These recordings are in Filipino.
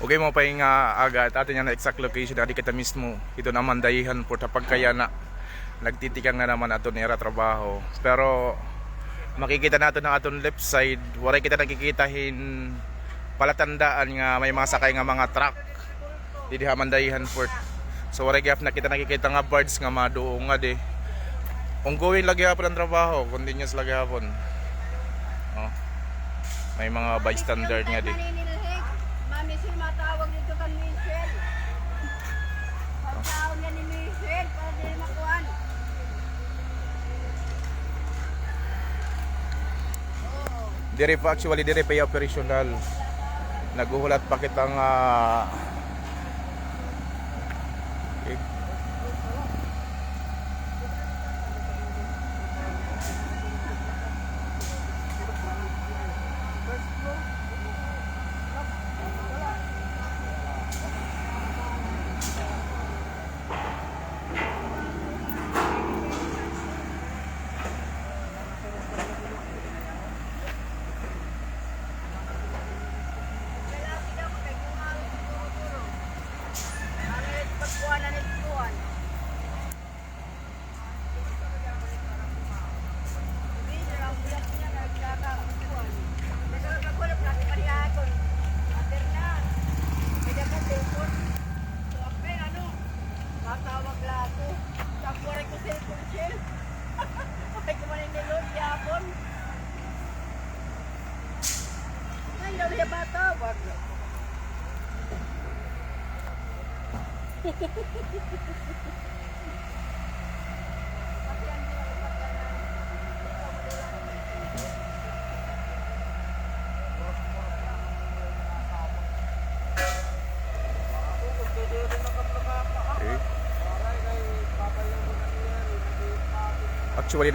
Okay mo pa yung uh, agad atin yung exact location na kita mismo. Ito naman dayihan po tapag kaya na nagtitikang na naman aton era trabaho. Pero makikita nato ng aton left side waray kita nakikitahin palatandaan nga may mga sakay nga mga truck. Di diha man dayihan port so waray gap na kita nakikita nga birds nga maduong nga di. Ongoing lagi hapon ang trabaho continuous lagi hapon. Oh. may mga bystander nga di Maninilhig. Mami, sir, matawag dito kan Michelle. Pagtawag niya ni Michelle para di makuhan. Oo. Dire pa actually dire pa operational. Naguhulat pa kitang ah, eh, Lalaki daw kay kumawin siguro. Ano yung pagkuhan na nagkuhan? Hindi, narabulat niya, nagkakakuhan. Nagkakakuhan, plati pa niya ako. Ater na. May dagat telepon. So, ape, ano? Tatawag lato. Tapuray ko cellphone siya. Ay, kumanin nilo, yapon. Ay, daw niya matawag. eh. Actually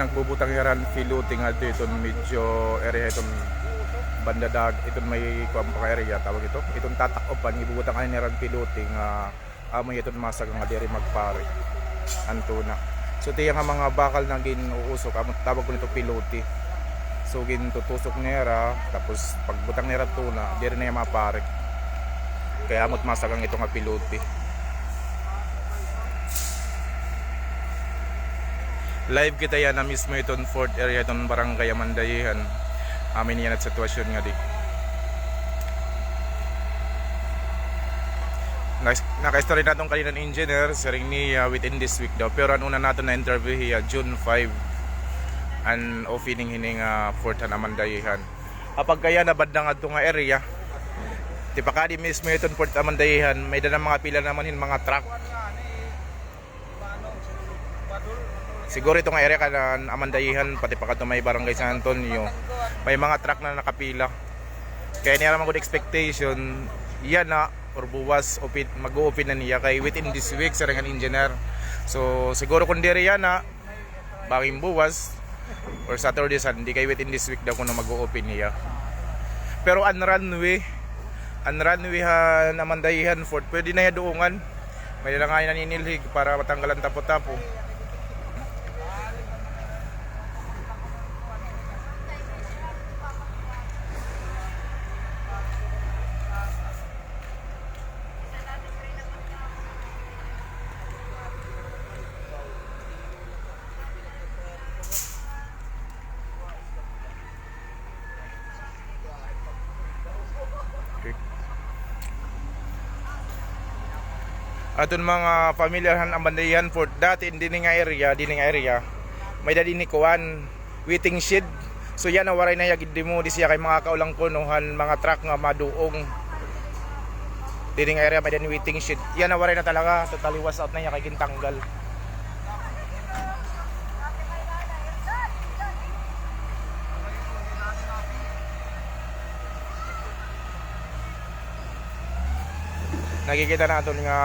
nagbubutang yaran filuting nga dito. Medyo area itong banda dag itong may ka area tawag ito. Itong tatakopan ibubutang ay niran piluting nga amoy itong masag nga diri magpare. Antuna so tiya nga mga bakal na ginuusok amot tawag ko nito piluti so gintutusok nera tapos pagbutang nera tuna diri na mapare. Kaya amot masag ang ito nga piluti live kita yan na mismo itong fourth area itong barangay Amandayihan. Amin yan at sitwasyon nga di naka-story na itong kanina ng engineer siring niya within this week daw. Pero ang una natin na interview hiya June 5 ang opening hining uh, fourth na Amandayihan kapag kaya na bad na nga nga area di mismo itong fourth Amandayihan may dala mga pila naman hin mga truck. Siguro itong area ka na Amandayihan, pati pa may barangay San Antonio, may mga truck na nakapila. Kaya niya naman good expectation, yan na, or buwas, open, mag-open na niya kay within this week sa ringan engineer. So siguro kung diri na, baking buwas, or Saturday, Sunday, kay within this week daw kung mag-open niya. Pero ang runway, ang runway ha Amandayihan Fort, pwede na doongan. May lang nga naninilhig para matanggalan tapo-tapo. Aton mga familiarhan ang bandayan for dati in dining area, dining area. May dadi ni kuan waiting shed. So yan ang waray na yagid mo di siya kay mga kaulang kunuhan mga truck nga maduong. Dining area may dadi waiting shed. Yan ang waray na talaga totally was out na niya kay gintanggal. Nakikita natin nga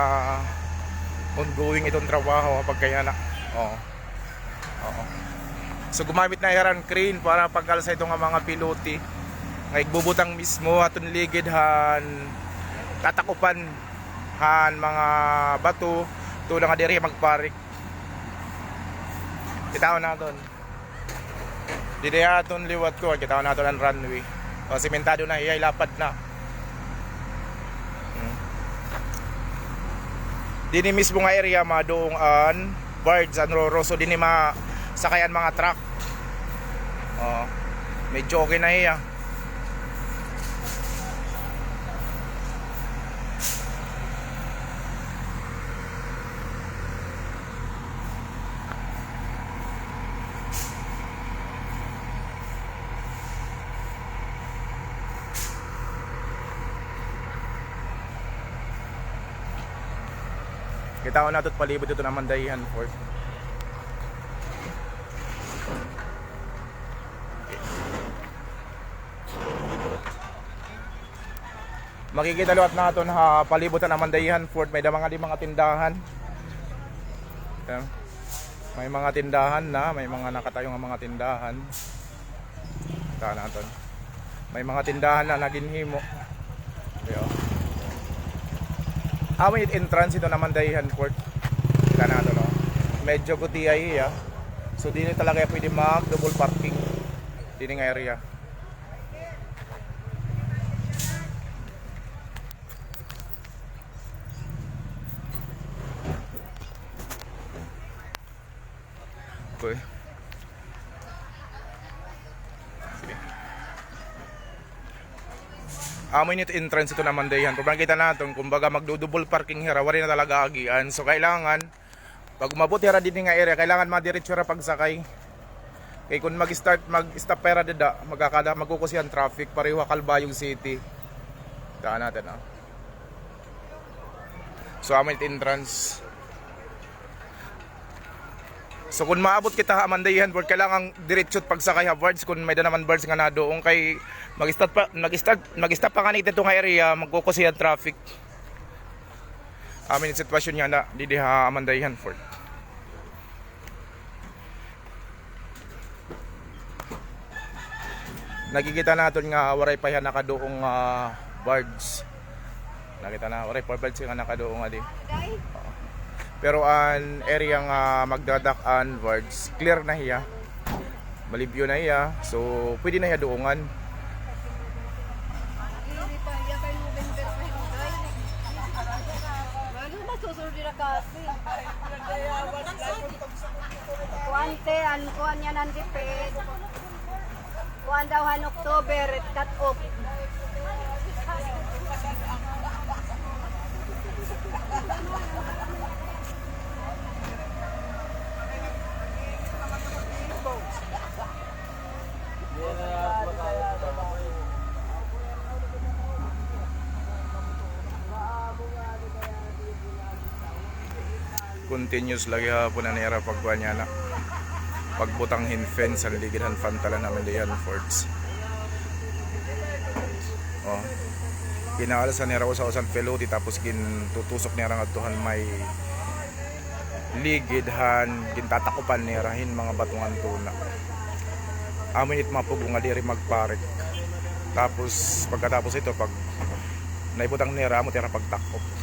ongoing itong trabaho kapag kaya na oo. Oo. So gumamit na yaran crane para pagkalsa itong mga piloti nga igbubutang mismo aton ligid han tatakupan han mga bato. Tulang nga diri magparik kitaw na doon Didi aton liwat ko kitaw na ang runway. O simentado na iyay lapad na Dini mismo nga area madoong an birds an roro so dini ma sakayan mga truck. Oh. Medyo okay na iya. Kita ko na ito't palibot ito naman Dayan Fort. Makikita luwat natin ha palibutan naman Dayan Fort may mga mga tindahan. May mga tindahan na, may mga nakatayong mga tindahan. Ito natin. May mga tindahan na naginhimo. Ayo. Awit entrance ito naman Dayan Fort. Kita no. Medyo kuti ay ah. So dito talaga pwede mag double parking. Dito nga area. Okay. Amo nito entrance ito naman dayan. Kung makita natin, kumbaga magdudouble parking hira, wari na talaga agian. So kailangan, pag umabot hira din nga area, kailangan madiretso ra pagsakay. Kay kung mag-start, mag-stop pera dida, magkakada, magkukusi ang traffic, pareho Calbayog City. Daan natin ah. So amo nito entrance. So kung maabot kita ha Amandayan board kailangan diretso pagsakay ha birds kung may naman birds nga na doon kay mag-start pa mag-start mag-stop pa kanita itong area magkukusi ang traffic. Amin sitwasyon niya na didi ha Amandayan Fort. Nakikita natin nga waray pa yan nakadoong uh, birds. Nakita na waray pa birds nga nakadoong nga di. Pero ang area nga magdadak an words, clear na hiya. Malibyo na hiya. So, pwede na hiya kasi? Kuante, an kuan yan ang dipid. Kuan daw han October, cut off. Continuous lagi hapon na nira pagkuha niya na. Pagbutang hin fence ang ligidan fantala namin diyan forts. Oh. Kinaala sa nira sa usan peluti tapos gintutusok niya ang atuhan may ligidhan gintatakupan nira hin mga batungan tuna. Amin it mapugo nga diri magparek. Tapos pagkatapos ito pag naibutang nira mo tira pagtakop.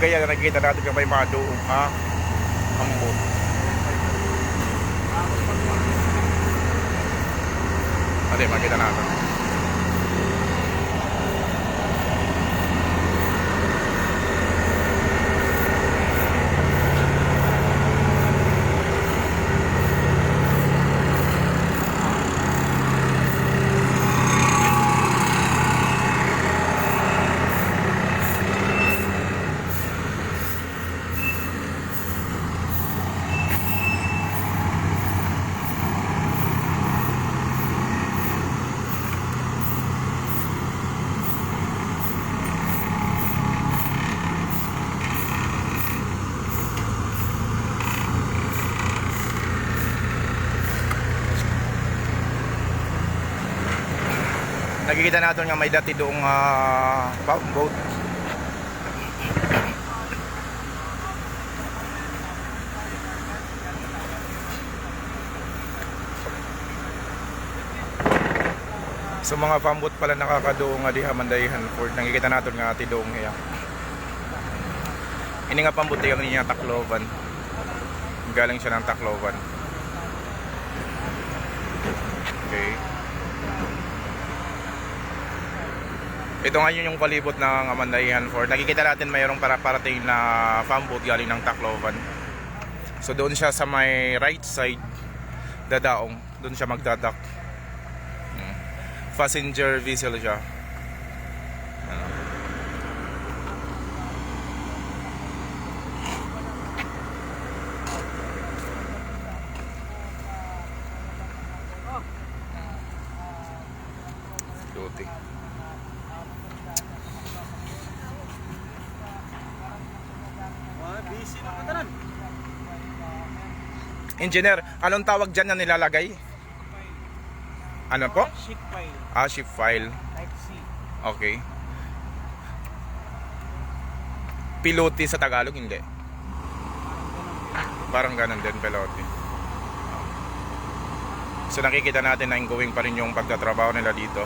Kapag kaya nakikita natin may mga doong ha, ambot. Ate, makita natin. Nakikita natin nga may dati doong uh, boat. Sa mga pambot pala nakakadoong nga di Hamandayihan Fort. Nakikita natin nga ati doong hiya. Ini nga pambot yung niya Tacloban. Galing siya ng Tacloban. Okay. Ito ngayon yung palibot ng Amandayihan Fort. Nakikita natin mayroong para parating na farm boat galing ng Tacloban. So doon siya sa may right side dadaong. Doon siya magdadak. Hmm. Passenger vessel siya. Engineer, anong tawag dyan na nilalagay? Ano po? Sheet file, Ah, ship file. type C. Okay. Pilote sa Tagalog, hindi. Parang ganun din, pilote. So nakikita natin na ongoing pa rin yung pagtatrabaho nila dito.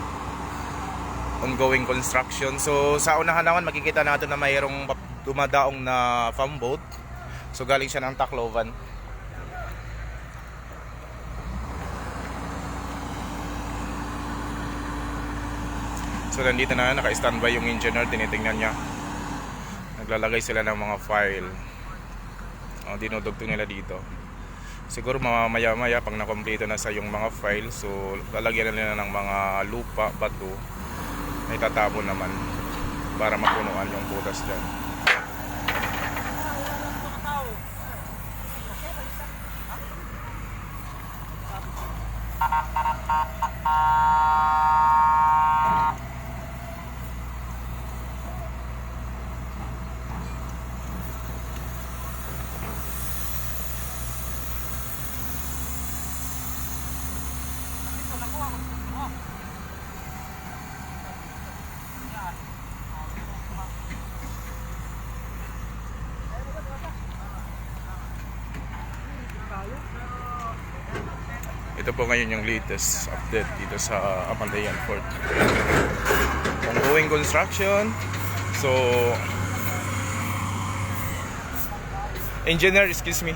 Ongoing construction. So sa unahan naman makikita natin na mayroong dumadaong na farm boat. So galing siya ng Tacloban. So nandito na naka-standby yung engineer, tinitingnan niya. Naglalagay sila ng mga file. O, dinudugtong nila dito. Siguro mamaya maya pag nakompleto na sa yung mga file, so lalagyan na nila ng mga lupa, bato. May tatapon naman para mapunuan yung butas dyan. Po ngayon yung latest update dito sa Apandayan Fort. Ongoing construction. So, engineer, excuse me.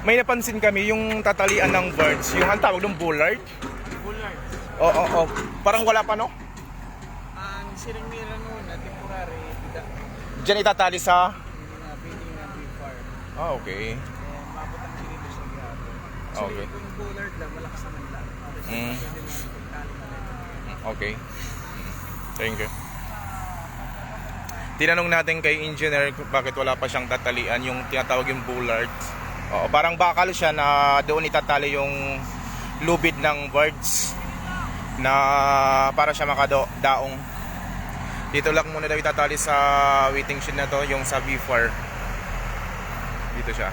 May napansin kami yung tatalian ng birds, yung ang tawag ng bullard. Bullard. Oo, oo, oo. Parang wala pa no? Ang siring-mira noon na temporary, tidak Diyan itatali sa... na building na farm. Ah, okay. Eh, mabot ang sinito sa So, Okay. kung bullard lang, malakas naman lang. Mm. Okay. Thank you. Tinanong natin kay engineer bakit wala pa siyang tatalian yung tinatawag yung bullard. Oo, parang bakal siya na doon itatali yung lubid ng birds na para siya makadaong. Dito lang muna daw itatali sa waiting shed na to, yung sa V4. Dito siya.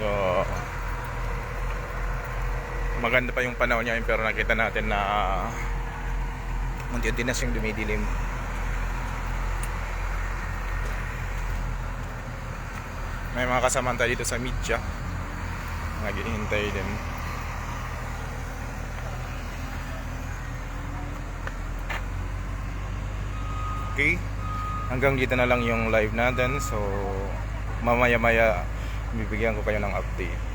So, maganda pa yung panahon niya pero nakita natin na unti-unti na siyang dumidilim. May mga kasama tayo dito sa media. Naghihintay din. Okay. Hanggang dito na lang yung live natin. So, mamaya-maya bibigyan ko kayo ng update.